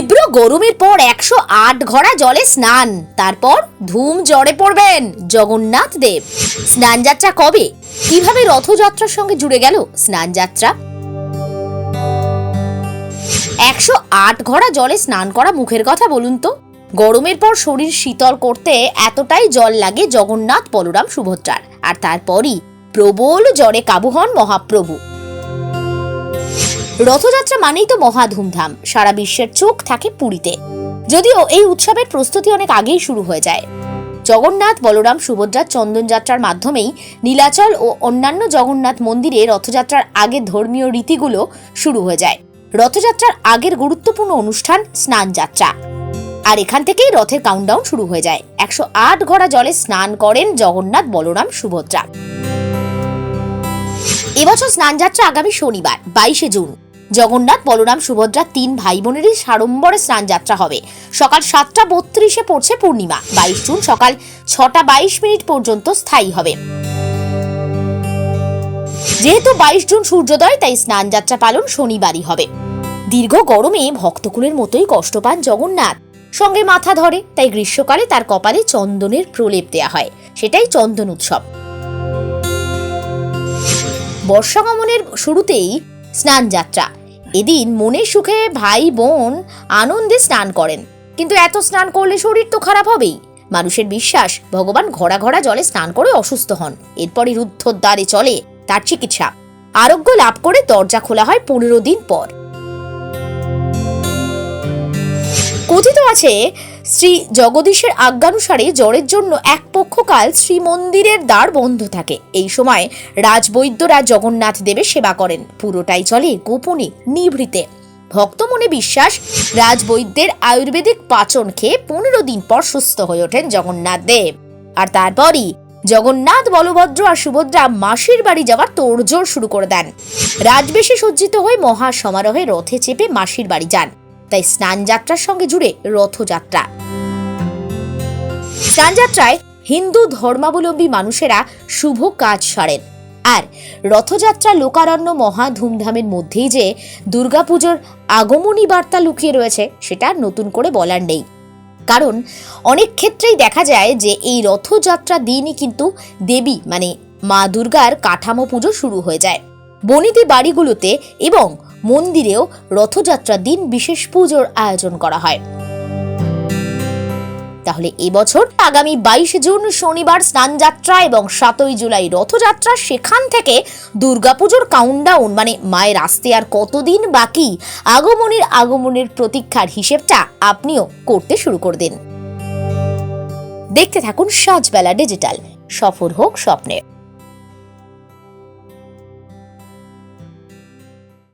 তীব্র গরমের পর একশো আট ঘড়া জলে স্নান। তারপর ধুম জড়ে পড়বেন জগন্নাথ দেব। স্নানযাত্রা কবে? কীভাবে রথযাত্রার সঙ্গে জুড়ে গেল স্নানযাত্রা একশো আট ঘড়া জলে স্নান করা মুখের কথা বলুন তো। গরমের পর শরীর শীতল করতে এতটাই জল লাগে জগন্নাথ বলরাম সুভদ্রার। আর তারপরই প্রবল জ্বরে কাবু হন মহাপ্রভু। রথযাত্রা মানেই তো মহা ধুমধাম। সারা বিশ্বের চোখ থাকে পুরীতে। যদিও এই উৎসবের প্রস্তুতি অনেক আগেই শুরু হয়ে যায়। জগন্নাথ, বলরাম সুভদ্রার চন্দনযাত্রার মাধ্যমেই নীলাচল ও অন্যান্য জগন্নাথ মন্দিরে রথযাত্রার আগে ধর্মীয় রীতিগুলো শুরু হয়ে যায়। রথযাত্রার আগের গুরুত্বপূর্ণ অনুষ্ঠান স্নান যাত্রা। আর এখান থেকেই রথের কাউন্টডাউন শুরু হয়ে যায়। একশো আট ঘোড়া জলে স্নান করেন জগন্নাথ, বলরাম, সুভদ্রা। এবছর স্নানযাত্রা আগামী শনিবার, বাইশে জুন। জগন্নাথ, বলরাম, সুভদ্রা তিন ভাই বোনেরই সাড়ম্বরে স্নানযাত্রা হবে। সকাল সাতটা বত্রিশে পড়ছে পূর্ণিমা। বাইশ জুন সকাল ছটা বাইশ মিনিট পর্যন্ত স্থায়ী হবে। যেহেতু বাইশ জুন সূর্যোদয়, তাই স্নানযাত্রা পালন শনিবারই হবে। দীর্ঘ গরমে ভক্তকুলের মতোই কষ্ট পান জগন্নাথ। সঙ্গে মাথা ধরে, তাই গ্রীষ্মকালে তার কপালে চন্দনের প্রলেপ দেয়া হয়। সেটাই চন্দন উৎসব। বর্ষাগমনের শুরুতেই স্নান যাত্রা এদিন মনের সুখে ভাই বোন আনন্দে স্নান করেন। কিন্তু এত স্নান করলে শরীর তো খারাপ হবেই। মানুষের বিশ্বাস, ভগবান ঘোড়া ঘোড়া জলে স্নান করে অসুস্থ হন। এরপরই রুদ্ধর দ্বারে চলে তার চিকিৎসা। আরোগ্য লাভ করে দরজা খোলা হয় পনেরো দিন পর। কথিত আছে শ্রী জগদীশের আজ্ঞানুসারে জ্বরের জন্য এক পক্ষকাল শ্রীমন্দিরের দ্বার বন্ধ থাকে। এই সময় রাজবৈদ্যরা জগন্নাথ দেবের সেবা করেন। পুরোটাই চলে গোপনে, নিভৃতে। ভক্ত মনে বিশ্বাস, রাজবৈদ্যের আয়ুর্বেদিক পাচন খেয়ে পনেরো দিন পর সুস্থ হয়ে ওঠেন জগন্নাথ দেব। আর তারপরই জগন্নাথ, বলভদ্র আর সুভদ্রা মাসির বাড়ি যাওয়ার তোড়জোড় শুরু করে দেন। রাজবেশে সজ্জিত হয়ে মহা সমারোহে রথে চেপে মাসির বাড়ি যান। তাই স্নান যাত্রার সঙ্গে জুড়ে রথযাত্রা। স্নানযাত্রায় হিন্দু ধর্মাবলম্বী মানুষেরা শুভ কাজ সারেন। আর রথযাত্রা লোকারণ্য মহা ধুমধামের মধ্যেই যে দুর্গাপুজোর আগমনী বার্তা লুকিয়ে রয়েছে, সেটা নতুন করে বলার নেই। কারণ অনেক ক্ষেত্রেই দেখা যায় যে এই রথযাত্রা দিনই কিন্তু দেবী মানে মা দুর্গার কাঠামো পুজো শুরু হয়ে যায়। বনিতি বাড়িগুলোতে এবং মন্দিরেও রথযাত্রার দিন বিশেষ পুজোর আয়োজন করা হয়। তাহলে এবছর আগামী বাইশে জুন শনিবার স্নানযাত্রা এবং সাতই জুলাই রথযাত্রা, সেখান থেকে দুর্গাপুজোর কাউন্টডাউন মানে মায়ের আসতে আর কতদিন বাকি, আগমনের আগমনের প্রতীক্ষার হিসেবটা আপনিও করতে শুরু করে দিন। দেখতে থাকুন সাজবেলা ডিজিটাল। সফর হোক স্বপ্নের।